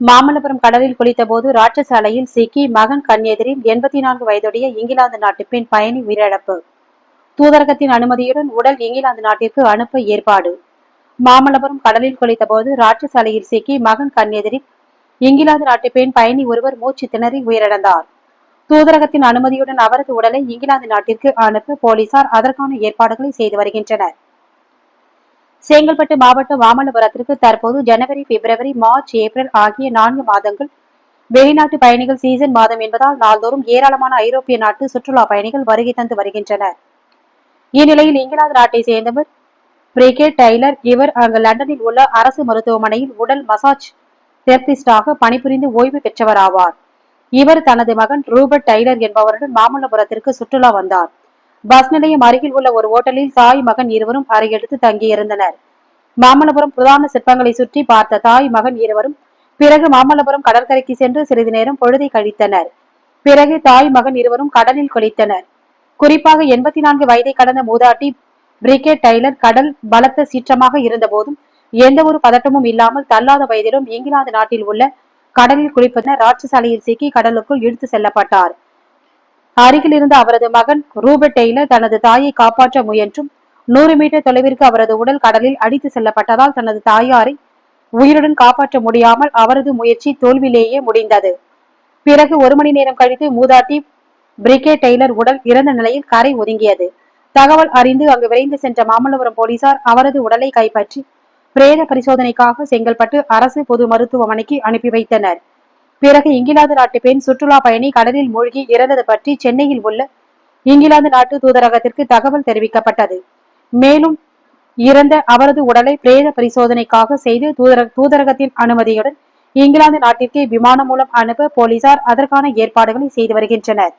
மாமல்லபுரம் கடலில் குளித்தபோது ராட்சச அலையில் சிக்கி மகன் கண்ணெதிரில் எண்பத்தி நான்கு வயதுடைய இங்கிலாந்து நாட்டு பெண் பயணி உயிரிழப்பு. தூதரகத்தின் அனுமதியுடன் உடல் இங்கிலாந்து நாட்டிற்கு அனுப்ப ஏற்பாடு. மாமல்லபுரம் கடலில் குளித்தபோது ராட்சச அலையில் சிக்கி மகன் கண்ணெதிரில் இங்கிலாந்து நாட்டு பெண் பயணி ஒருவர் மூச்சு திணறி உயிரிழந்தார். தூதரகத்தின் அனுமதியுடன் அவரது உடலை இங்கிலாந்து நாட்டிற்கு அனுப்ப போலீசார் அதற்கான ஏற்பாடுகளை செய்து வருகின்றனர். செங்கல்பட்டு மாவட்டம் மாமல்லபுரத்திற்கு தற்போது ஜனவரி பிப்ரவரி மார்ச் ஏப்ரல் ஆகிய நான்கு மாதங்கள் வெளிநாட்டு பயணிகள் சீசன் மாதம் என்பதால் நாள்தோறும் ஏராளமான ஐரோப்பிய நாட்டு சுற்றுலா பயணிகள் வருகை தந்து வருகின்றனர். இந்நிலையில் இங்கிலாந்து நாட்டை சேர்ந்தவர் பிரிகேட் டைலர் இவர் அங்கு லண்டனில் உள்ள அரசு மருத்துவமனையில் உடல் மசாஜ் தெரபிஸ்டாக பணிபுரிந்து ஓய்வு பெற்றவர் ஆவார் இவர் தனது மகன் ரூபர்ட் டைலர் என்பவருடன் மாமல்லபுரத்திற்கு சுற்றுலா வந்தார். பஸ் நிலையம் அருகில் உள்ள ஒரு ஓட்டலில் தாய் மகன் இருவரும் அறையெடுத்து தங்கியிருந்தனர். மாமல்லபுரம் பிரதான சிற்பங்களை சுற்றி பார்த்த தாய் மகன் இருவரும் பிறகு மாமல்லபுரம் கடற்கரைக்கு சென்று சிறிது நேரம் பொழுதை கழித்தனர். பிறகு தாய் மகன் இருவரும் கடலில் குளித்தனர். குறிப்பாக எண்பத்தி நான்கு வயதை கடந்த மூதாட்டி பிரிகேட் டைலர் கடல் பலத்த சீற்றமாக இருந்த போதும் எந்த ஒரு பதட்டமும் இல்லாமல் தள்ளாத வயதிலும் இங்கிலாந்து நாட்டில் உள்ள கடலில் குளிப்பதன ராட்சசாலையில் சிக்கி கடலுக்குள் இழுத்து செல்லப்பட்டார். அருகில் இருந்த அவரது மகன் ரூபர்ட் டெய்லர் தனது தாயை காப்பாற்ற முயன்றும் நூறு மீட்டர் தொலைவிற்கு அவரது உடல் கடலில் அடித்து செல்லப்பட்டதால் தனது தாயாரை உயிருடன் காப்பாற்ற முடியாமல் அவரது முயற்சி தோல்வியிலேயே முடிந்தது. பிறகு ஒரு மணி நேரம் கழித்து மூதாட்டி பிரிகே டெய்லர் உடல் இறந்த நிலையில் கரை ஒதுங்கியது. தகவல் அறிந்து அங்கு விரைந்து சென்ற மாமல்லபுரம் போலீசார் அவரது உடலை கைப்பற்றி பிரேத பரிசோதனைக்காக செங்கல்பட்டு அரசு பொது மருத்துவமனைக்கு அனுப்பி வைத்தனர். பிறகு இங்கிலாந்து நாட்டு பெண் சுற்றுலா பயணி கடலில் மூழ்கி இறந்தது பற்றி சென்னையில் உள்ள இங்கிலாந்து நாட்டு தூதரகத்திற்கு தகவல் தெரிவிக்கப்பட்டது. மேலும் இறந்த அவரது உடலை பிரேத பரிசோதனைக்காக செய்து தூதர தூதரகத்தின் அனுமதியுடன் இங்கிலாந்து நாட்டிற்கு விமானம் மூலம் அனுப்ப போலீசார் அதற்கான ஏற்பாடுகளை செய்து வருகின்றனர்.